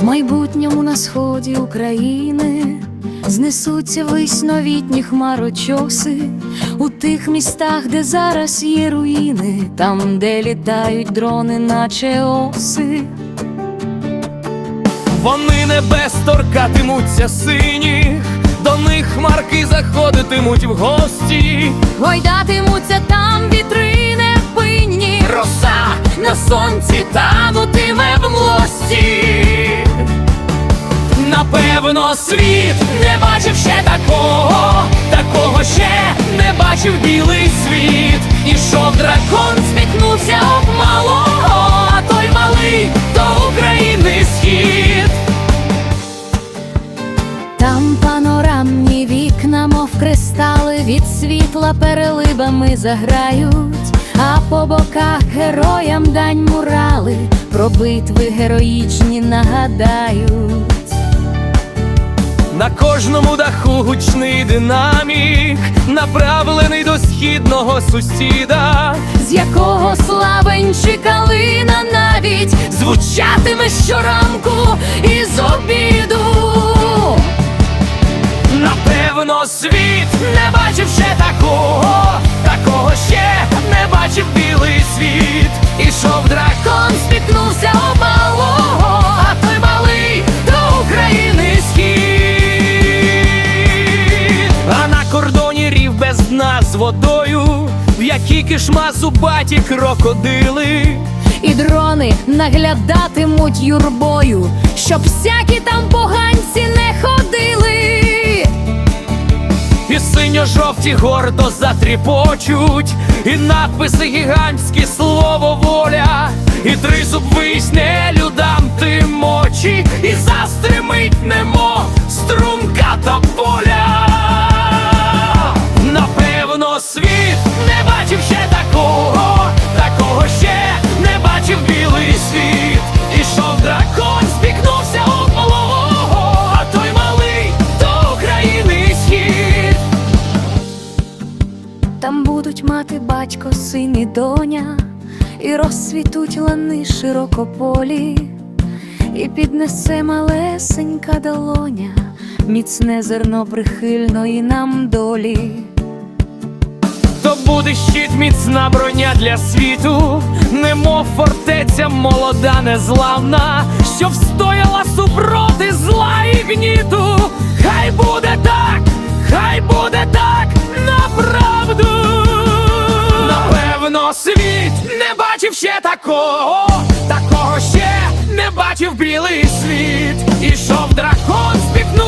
В майбутньому на сході України знесуться вись новітні хмарочоси у тих містах, де зараз є руїни, там, де літають дрони, наче оси. Вони небес торкатимуться синіх, до них хмарки заходитимуть в гості. Гойдатимуться там вітри невпинні, Роса на сонці в Напевно, світ не бачив ще такого, такого ще не бачив білий світ. Ішов дракон, спіткнувся об малого, а той малий до України схід. Там панорамні вікна, мов кристали, від світла переливами заграють, а по боках героям дань мурали, про битви героїчні нагадають. На кожному даху гучний динамік, направлений до східного сусіда. З якого славень калина навіть звучатиме щоранку із обіду. Напевно, світ не бачив ще такого, такого ще не бачив білий світ. Ішов дракон, Спіткнувся об з водою, в якій кишма зубаті крокодили. і дрони наглядатимуть юрбою, щоб всякі там поганці не ходили. І синьо-жовті гордо затріпочуть, і надписи гігантські слово воля, і тризуб висне людам тим очі, і застримить немо не бачив ще такого, такого ще не бачив білий світ. Ішов дракон, спікнувся об малого, а той малий до України схід. Там будуть мати батько, син і доня, і розцвітуть лани широкополі, і піднесе малесенька долоня, міцне зерно прихильної нам долі. То буде щит міцна броня для світу, немов фортеця молода, незламна, що встояла супроти зла і гніту. Хай буде так, хай буде так, направду. Напевно, світ не бачив ще такого, такого ще не бачив білий світ. Ішов дракон, спікнувся об